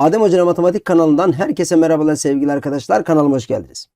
Adem Hoca Matematik kanalından herkese merhabalar sevgili arkadaşlar. Kanalıma hoş geldiniz.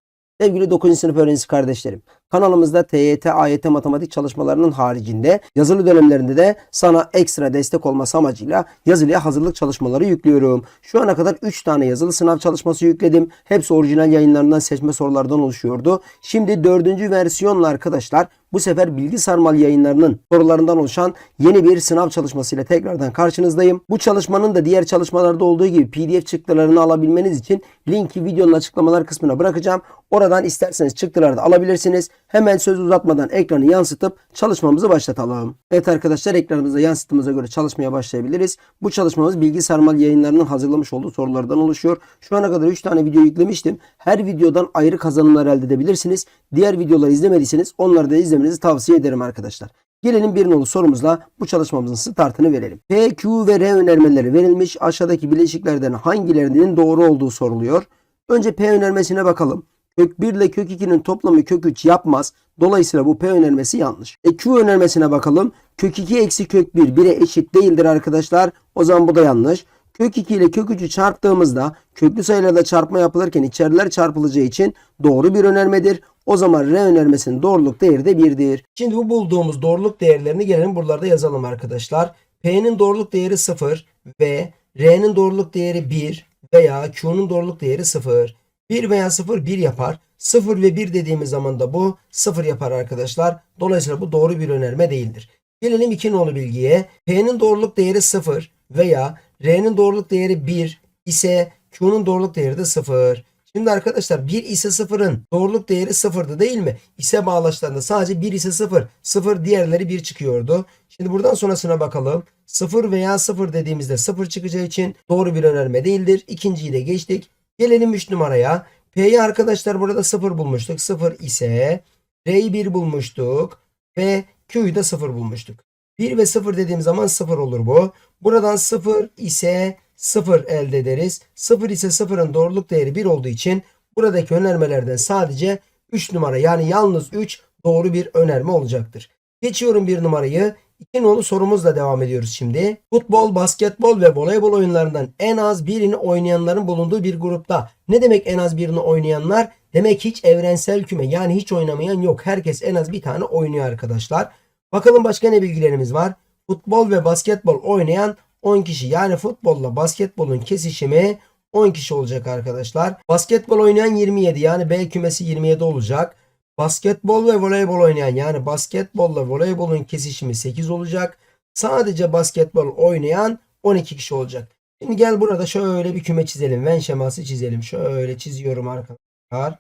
Sevgili 9. sınıf öğrencisi kardeşlerim. Kanalımızda TYT, AYT matematik çalışmalarının haricinde yazılı dönemlerinde de sana ekstra destek olması amacıyla yazılıya hazırlık çalışmaları yüklüyorum. Şu ana kadar 3 tane yazılı sınav çalışması yükledim. Hepsi orijinal yayınlarından seçme sorulardan oluşuyordu. Şimdi 4. versiyonla arkadaşlar bu sefer Bilgi Sarmal yayınlarının sorularından oluşan yeni bir sınav çalışmasıyla tekrardan karşınızdayım. Bu çalışmanın da diğer çalışmalarda olduğu gibi PDF çıktılarını alabilmeniz için linki videonun açıklamalar kısmına bırakacağım. Oradan isterseniz çıktıları da alabilirsiniz. Hemen söz uzatmadan ekranı yansıtıp çalışmamızı başlatalım. Evet arkadaşlar ekranımızda yansıttığımıza göre çalışmaya başlayabiliriz. Bu çalışmamız Bilgi Sarmal yayınlarının hazırlamış olduğu sorulardan oluşuyor. Şu ana kadar 3 tane video yüklemiştim. Her videodan ayrı kazanımlar elde edebilirsiniz. Diğer videoları izlemediyseniz onları da izlemenizi tavsiye ederim arkadaşlar. Gelelim bir nolu sorumuzla bu çalışmamızın startını verelim. P, Q ve R önermeleri verilmiş. Aşağıdaki bileşiklerden hangilerinin doğru olduğu soruluyor. Önce P önermesine bakalım. Kök 1 ile kök 2'nin toplamı kök 3 yapmaz. Dolayısıyla bu P önermesi yanlış. E Q önermesine bakalım. Kök 2 eksi kök 1 1'e eşit değildir arkadaşlar. O zaman bu da yanlış. Kök 2 ile kök 3'ü çarptığımızda köklü sayılarda çarpma yapılırken içeriler çarpılacağı için doğru bir önermedir. O zaman R önermesinin doğruluk değeri de 1'dir. Şimdi bu bulduğumuz doğruluk değerlerini gelelim buralarda yazalım arkadaşlar. P'nin doğruluk değeri 0 ve R'nin doğruluk değeri 1 veya Q'nun doğruluk değeri 0. 1 veya 0 1 yapar. 0 ve 1 dediğimiz zaman da bu 0 yapar arkadaşlar. Dolayısıyla bu doğru bir önerme değildir. Gelelim 2 nolu bilgiye. P'nin doğruluk değeri 0 veya R'nin doğruluk değeri 1 ise Q'nun doğruluk değeri de 0. Şimdi arkadaşlar 1 ise 0'ın doğruluk değeri 0'dı değil mi? İse bağlaçlarında sadece 1 ise 0. 0 diğerleri 1 çıkıyordu. Şimdi buradan sonrasına bakalım. 0 veya 0 dediğimizde 0 çıkacağı için doğru bir önerme değildir. İkinciyi de geçtik. Gelelim 3 numaraya. P'yi arkadaşlar burada 0 bulmuştuk. 0 ise R'yi 1 bulmuştuk. Ve Q'yu da 0 bulmuştuk. 1 ve 0 dediğim zaman 0 olur bu. Buradan 0 ise 0 elde ederiz. 0 ise 0'ın doğruluk değeri 1 olduğu için buradaki önermelerden sadece 3 numara yani yalnız 3 doğru bir önerme olacaktır. Geçiyorum bir numarayı. İki nolu sorumuzla devam ediyoruz şimdi. Futbol, basketbol ve voleybol oyunlarından en az birini oynayanların bulunduğu bir grupta. Ne demek en az birini oynayanlar? Demek hiç evrensel küme yani hiç oynamayan yok. Herkes en az bir tane oynuyor arkadaşlar. Bakalım başka ne bilgilerimiz var? Futbol ve basketbol oynayan 10 kişi. Yani futbolla basketbolun kesişimi 10 kişi olacak arkadaşlar. Basketbol oynayan 27 yani B kümesi 27 olacak. Basketbol ve voleybol oynayan yani basketbolla voleybolun kesişimi 8 olacak. Sadece basketbol oynayan 12 kişi olacak. Şimdi gel burada şöyle bir küme çizelim. Venn şeması çizelim. Şöyle çiziyorum arkadaşlar.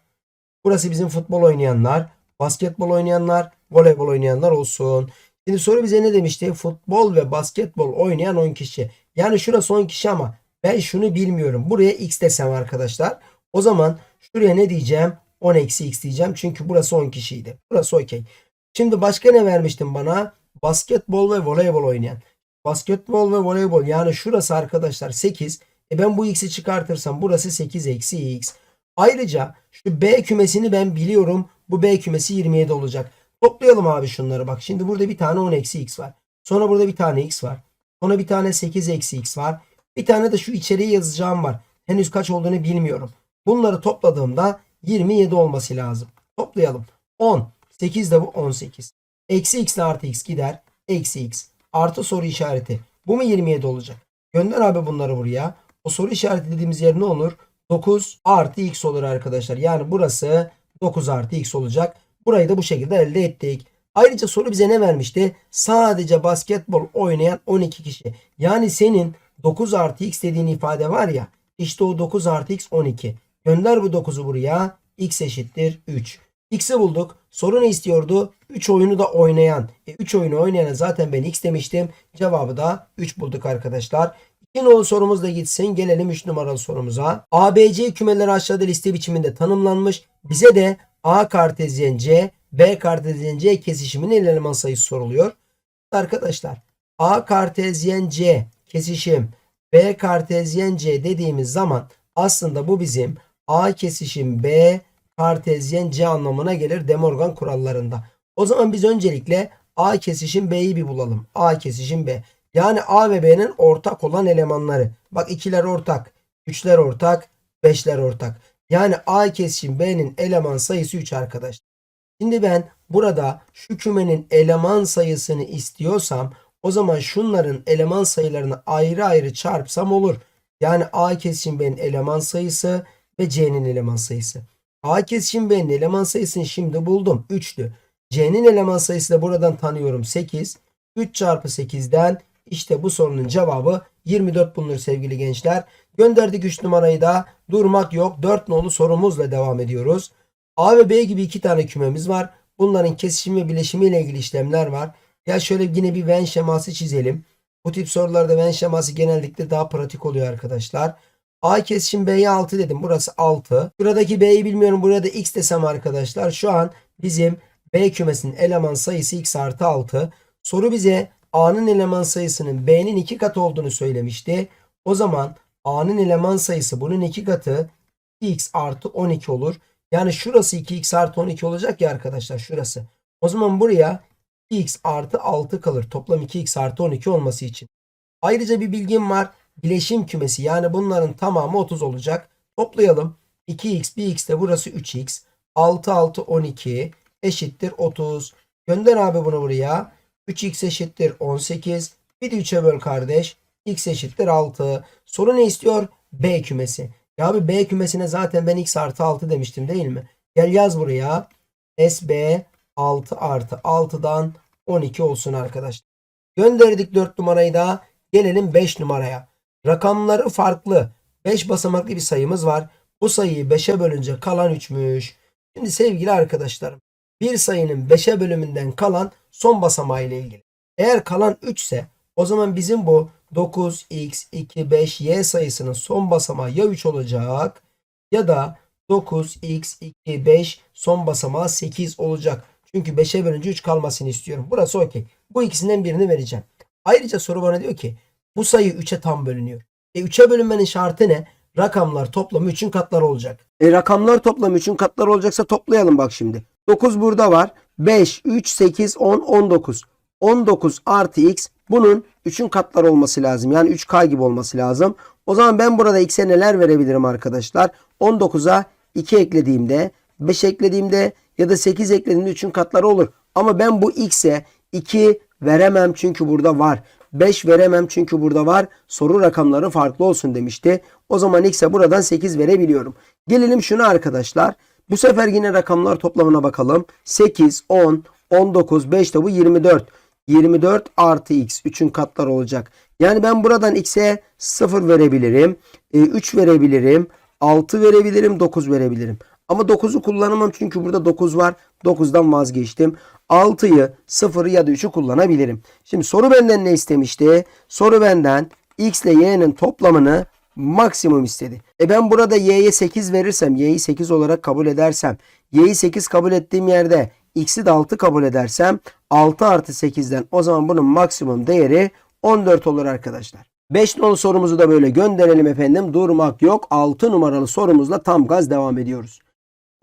Burası bizim futbol oynayanlar, basketbol oynayanlar, voleybol oynayanlar olsun. Şimdi soru bize ne demişti? Futbol ve basketbol oynayan 10 kişi. Yani şurası 10 kişi ama ben şunu bilmiyorum. Buraya x desem arkadaşlar. O zaman şuraya ne diyeceğim? 10 eksi x diyeceğim. Çünkü burası 10 kişiydi. Burası okey. Şimdi başka ne vermiştin bana? Basketbol ve voleybol oynayan. Basketbol ve voleybol yani şurası arkadaşlar 8. E ben bu x'i çıkartırsam burası 8 eksi x. Ayrıca şu B kümesini ben biliyorum. Bu B kümesi 27 olacak. Toplayalım abi şunları bak. Şimdi burada bir tane 10 eksi x var. Sonra burada bir tane x var. Sonra bir tane 8 eksi x var. Bir tane de şu içeriye yazacağım var. Henüz kaç olduğunu bilmiyorum. Bunları topladığımda 27 olması lazım. Toplayalım. 10. 8 de bu 18. Eksi x ile artı x gider. Eksi x. Artı soru işareti. Bu mu 27 olacak? Gönder abi bunları buraya. O soru işareti dediğimiz yer ne olur? 9 artı x olur arkadaşlar. Yani burası 9 artı x olacak. Burayı da bu şekilde elde ettik. Ayrıca soru bize ne vermişti? Sadece basketbol oynayan 12 kişi. Yani senin 9 artı x dediğin ifade var ya. İşte o 9 artı x 12. Gönder bu 9'u buraya. x eşittir 3. X'i bulduk. Soru ne istiyordu? 3 oyunu da oynayan. E, 3 oyunu oynayana zaten ben x demiştim. Cevabı da 3 bulduk arkadaşlar. 2 nolu sorumuz da gitsin. Gelelim 3 numaralı sorumuza. ABC kümeleri aşağıda liste biçiminde tanımlanmış. Bize de A kartezyen C, B kartezyen C kesişiminin eleman sayısı soruluyor. Arkadaşlar A kartezyen C kesişim B kartezyen C dediğimiz zaman aslında bu bizim A kesişim B kartezyen C anlamına gelir De Morgan kurallarında. O zaman biz öncelikle A kesişim B'yi bir bulalım. A kesişim B. Yani A ve B'nin ortak olan elemanları. Bak ikiler ortak. 3'ler ortak, 5'ler ortak. Yani A kesişim B'nin eleman sayısı 3 arkadaşlar. Şimdi ben burada şu kümenin eleman sayısını istiyorsam o zaman şunların eleman sayılarını ayrı ayrı çarpsam olur. Yani A kesişim B'nin eleman sayısı ve C'nin eleman sayısı. A kesişim B'nin eleman sayısını şimdi buldum. 3'tü. C'nin eleman sayısı da buradan tanıyorum 8. 3 çarpı 8'den işte bu sorunun cevabı 24 bulunur sevgili gençler. Gönderdik 3 numarayı da durmak yok. 4 nolu sorumuzla devam ediyoruz. A ve B gibi iki tane kümemiz var. Bunların kesişim ve bileşimi ile ilgili işlemler var. Ya şöyle yine bir Venn şeması çizelim. Bu tip sorularda Venn şeması genellikle daha pratik oluyor arkadaşlar. A kesişim B'ye 6 dedim. Burası 6. Buradaki B'yi bilmiyorum. Buraya da X desem arkadaşlar. Şu an bizim B kümesinin eleman sayısı X artı 6. Soru bize A'nın eleman sayısının B'nin 2 katı olduğunu söylemişti. O zaman A'nın eleman sayısı bunun 2 katı X artı 12 olur. Yani şurası 2x artı 12 olacak ya arkadaşlar şurası. O zaman buraya x artı 6 kalır. Toplam 2x artı 12 olması için. Ayrıca bir bilgim var. Bileşim kümesi yani bunların tamamı 30 olacak. Toplayalım. 2x bir x de burası 3x. 6 6 12 eşittir 30. Gönder abi bunu buraya. 3x eşittir 18. Bir de 3'e böl kardeş. x eşittir 6. Soru ne istiyor? B kümesi. Ya abi B kümesine zaten ben x artı 6 demiştim değil mi? Gel yaz buraya. SB 6 artı 6'dan 12 olsun arkadaşlar. Gönderdik 4 numarayı da. Gelelim 5 numaraya. Rakamları farklı. 5 basamaklı bir sayımız var. Bu sayıyı 5'e bölünce kalan 3'müş. Şimdi sevgili arkadaşlarım. Bir sayının 5'e bölümünden kalan son basamağı ile ilgili. Eğer kalan 3 ise o zaman bizim bu 9x 2 5 y sayısının son basamağı ya 3 olacak ya da 9x 2 5 son basamağı 8 olacak. Çünkü 5'e bölünce 3 kalmasını istiyorum. Burası okey. Bu ikisinden birini vereceğim. Ayrıca soru bana diyor ki bu sayı 3'e tam bölünüyor. E 3'e bölünmenin şartı ne? Rakamlar toplamı 3'ün katları olacak. E rakamlar toplamı 3'ün katları olacaksa toplayalım bak şimdi. 9 burada var. 5, 3, 8, 10, 19. 19 artı x bunun 3'ün katları olması lazım. Yani 3k gibi olması lazım. O zaman ben burada x'e neler verebilirim arkadaşlar? 19'a 2 eklediğimde 5 eklediğimde ya da 8 eklediğimde 3'ün katları olur. Ama ben bu x'e 2 veremem çünkü burada var. 5 veremem çünkü burada var. Soru rakamları farklı olsun demişti. O zaman x'e buradan 8 verebiliyorum. Gelelim şuna arkadaşlar. Bu sefer yine rakamlar toplamına bakalım. 8, 10, 19, 5 de bu 24. 24 artı x 3'ün katları olacak. Yani ben buradan x'e 0 verebilirim. 3 verebilirim. 6 verebilirim. 9 verebilirim. Ama 9'u kullanamam çünkü burada 9 var. 9'dan vazgeçtim. 6'yı 0'ı ya da 3'ü kullanabilirim. Şimdi soru benden ne istemişti? Soru benden x ile y'nin toplamını maksimum istedi. E ben burada y'ye 8 verirsem, y'yi 8 olarak kabul edersem, y'yi 8 kabul ettiğim yerde x'i de 6 kabul edersem 6 artı 8'den o zaman bunun maksimum değeri 14 olur arkadaşlar. 5 nolu sorumuzu da böyle gönderelim efendim. Durmak yok. 6 numaralı sorumuzla tam gaz devam ediyoruz.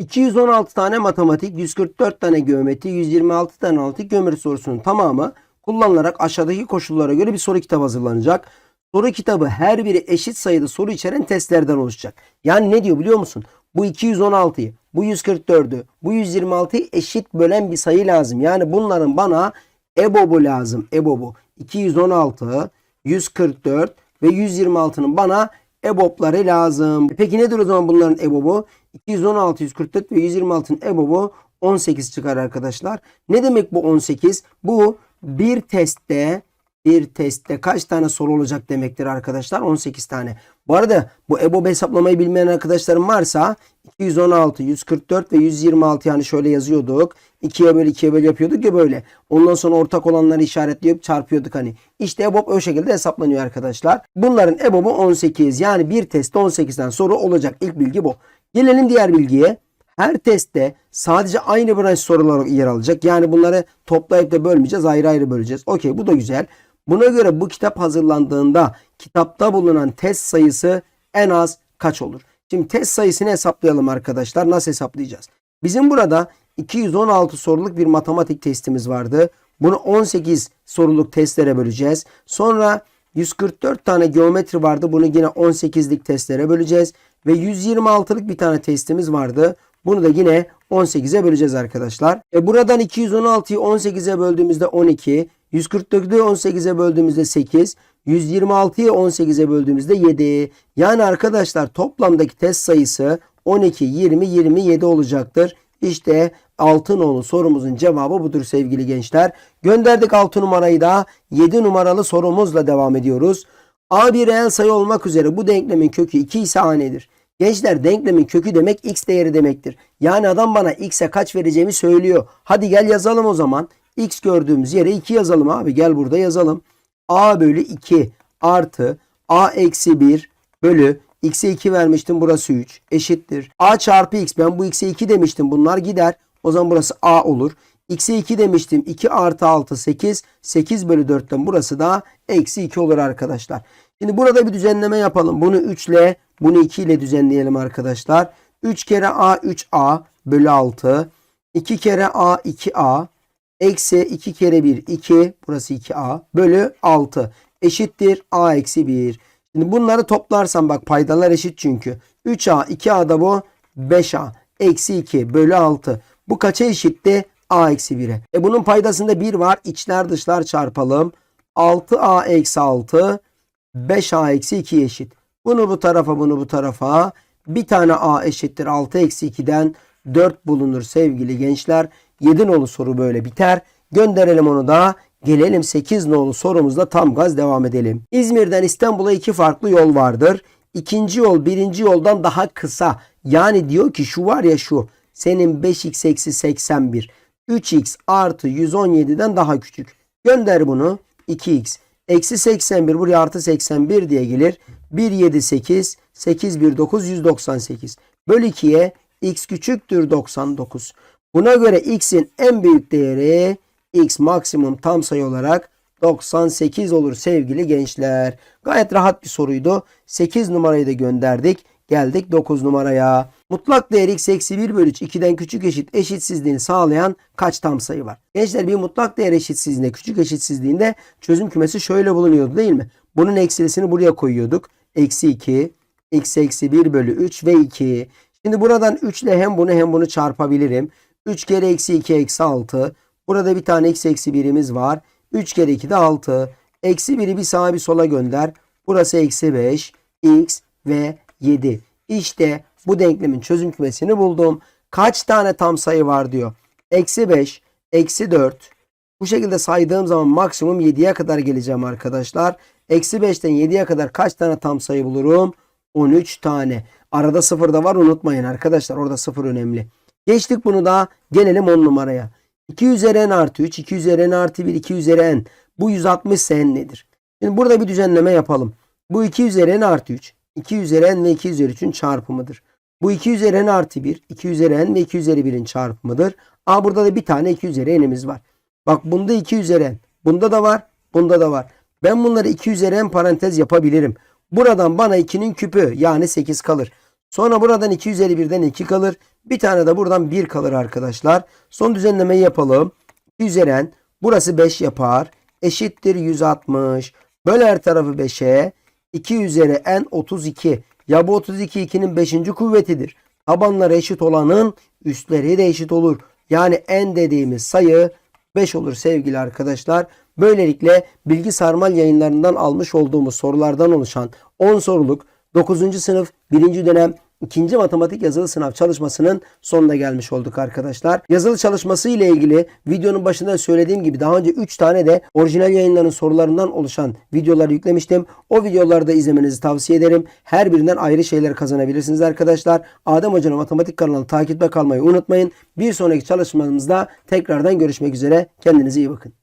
216 tane matematik, 144 tane geometri, 126 tane analitik geometri sorusunun tamamı kullanılarak aşağıdaki koşullara göre bir soru kitabı hazırlanacak. Soru kitabı her biri eşit sayıda soru içeren testlerden oluşacak. Yani ne diyor biliyor musun? Bu 216'yı, bu 144'ü, bu 126'yı eşit bölen bir sayı lazım. Yani bunların bana EBOB'u lazım. EBOB'u. 216, 144 ve 126'nın bana EBOB'ları lazım. Peki nedir o zaman bunların EBOB'u? 216, 144 ve 126'ın EBOB'u 18 çıkar arkadaşlar. Ne demek bu 18? Bu bir testte bir testte kaç tane soru olacak demektir arkadaşlar? 18 tane. Bu arada bu EBOB hesaplamayı bilmeyen arkadaşlarım varsa 216, 144 ve 126 yani şöyle yazıyorduk. 2'ye böl 2'ye böl yapıyorduk ya böyle. Ondan sonra ortak olanları işaretleyip çarpıyorduk hani. İşte EBOB o şekilde hesaplanıyor arkadaşlar. Bunların EBOB'u 18 yani bir testte 18'den soru olacak. İlk bilgi bu. Gelelim diğer bilgiye. Her testte sadece aynı branş soruları yer alacak. Yani bunları toplayıp da bölmeyeceğiz. Ayrı ayrı böleceğiz. Okey bu da güzel. Buna göre bu kitap hazırlandığında kitapta bulunan test sayısı en az kaç olur? Şimdi test sayısını hesaplayalım arkadaşlar. Nasıl hesaplayacağız? Bizim burada 216 soruluk bir matematik testimiz vardı. Bunu 18 soruluk testlere böleceğiz. Sonra 144 tane geometri vardı. Bunu yine 18'lik testlere böleceğiz. Ve 126'lık bir tane testimiz vardı. Bunu da yine 18'e böleceğiz arkadaşlar. E buradan 216'yı 18'e böldüğümüzde 12. 144'ü 18'e böldüğümüzde 8. 126'yı 18'e böldüğümüzde 7. Yani arkadaşlar toplamdaki test sayısı 12, 20, 27 olacaktır. İşte 6 nolu sorumuzun cevabı budur sevgili gençler. Gönderdik 6 numarayı da 7 numaralı sorumuzla devam ediyoruz. A bir reel sayı olmak üzere bu denklemin kökü 2 ise A nedir? Gençler denklemin kökü demek x değeri demektir. Yani adam bana x'e kaç vereceğimi söylüyor. Hadi gel yazalım o zaman. X gördüğümüz yere 2 yazalım abi. Gel burada yazalım. a bölü 2 artı a eksi 1 bölü x'e 2 vermiştim burası 3 eşittir. a çarpı x ben bu x'e 2 demiştim bunlar gider. O zaman burası a olur. x'e 2 demiştim 2 artı 6 8 8 bölü 4'ten burası da eksi 2 olur arkadaşlar. Şimdi burada bir düzenleme yapalım. Bunu 3 ile bunu 2 ile düzenleyelim arkadaşlar. 3 kere a 3a bölü 6. 2 kere a 2a. Eksi 2 kere 1 2. Burası 2a bölü 6. Eşittir a eksi 1. Şimdi bunları toplarsam bak paydalar eşit çünkü. 3a 2a da bu 5a. Eksi 2 bölü 6. Bu kaça eşitti? a eksi 1'e. E bunun paydasında 1 var. İçler dışlar çarpalım. 6a eksi 6 5a eksi 2 eşit. Bunu bu tarafa bunu bu tarafa. Bir tane a eşittir 6 eksi 2'den 4 bulunur sevgili gençler. 7 nolu soru böyle biter. Gönderelim onu da. Gelelim 8 nolu sorumuzla tam gaz devam edelim. İzmir'den İstanbul'a iki farklı yol vardır. İkinci yol birinci yoldan daha kısa. Yani diyor ki şu var ya şu. Senin 5x eksi 81. 3x artı 117'den daha küçük. Gönder bunu. 2x. Eksi 81 buraya artı 81 diye gelir. 1 7 8 8 1 9 198. Böl 2'ye x küçüktür 99. Buna göre x'in en büyük değeri x maksimum tam sayı olarak 98 olur sevgili gençler. Gayet rahat bir soruydu. 8 numarayı da gönderdik. Geldik 9 numaraya. Mutlak değer x eksi 1 bölü 3 2'den küçük eşit eşitsizliğini sağlayan kaç tam sayı var? Gençler bir mutlak değer eşitsizliğinde küçük eşitsizliğinde çözüm kümesi şöyle bulunuyordu değil mi? Bunun eksilisini buraya koyuyorduk. Eksi 2, x eksi 1 bölü 3 ve 2. Şimdi buradan 3 ile hem bunu hem bunu çarpabilirim. 3 kere eksi 2 eksi 6. Burada bir tane x eksi 1'imiz var. 3 kere 2 de 6. Eksi 1'i bir sağa bir sola gönder. Burası eksi 5, x ve 7. İşte bu denklemin çözüm kümesini buldum. Kaç tane tam sayı var diyor. Eksi 5, eksi 4. Bu şekilde saydığım zaman maksimum 7'ye kadar geleceğim arkadaşlar. Eksi 5'ten 7'ye kadar kaç tane tam sayı bulurum? 13 tane. Arada 0 da var unutmayın arkadaşlar. Orada 0 önemli. Geçtik bunu da gelelim 10 numaraya. 2 üzeri n artı 3, 2 üzeri n artı 1, 2 üzeri n. Bu 160 ise n nedir? Şimdi burada bir düzenleme yapalım. Bu 2 üzeri n artı 3. 2 üzeri n ve 2 üzeri 3'ün çarpımıdır. Bu 2 üzeri n artı 1, 2 üzeri n ve 2 üzeri 1'in çarpımıdır. A burada da bir tane 2 üzeri n'imiz var. Bak bunda 2 üzeri n. Bunda da var. Bunda da var. Ben bunları 2 üzeri n parantez yapabilirim. Buradan bana 2'nin küpü yani 8 kalır. Sonra buradan 2 üzeri 1'den 2 kalır. Bir tane de buradan 1 kalır arkadaşlar. Son düzenlemeyi yapalım. 2 üzeri n. Burası 5 yapar. Eşittir 160. Böl her tarafı 5'e. 2 üzeri n 32. Ya bu 32 2'nin 5. kuvvetidir. Tabanları eşit olanın üstleri de eşit olur. Yani n dediğimiz sayı 5 olur sevgili arkadaşlar. Böylelikle bilgi sarmal yayınlarından almış olduğumuz sorulardan oluşan 10 soruluk 9. sınıf 1. dönem ikinci matematik yazılı sınav çalışmasının sonuna gelmiş olduk arkadaşlar. Yazılı çalışması ile ilgili videonun başında söylediğim gibi daha önce 3 tane de orijinal yayınların sorularından oluşan videoları yüklemiştim. O videoları da izlemenizi tavsiye ederim. Her birinden ayrı şeyler kazanabilirsiniz arkadaşlar. Adem Hoca'nın matematik kanalını takipte kalmayı unutmayın. Bir sonraki çalışmamızda tekrardan görüşmek üzere. Kendinize iyi bakın.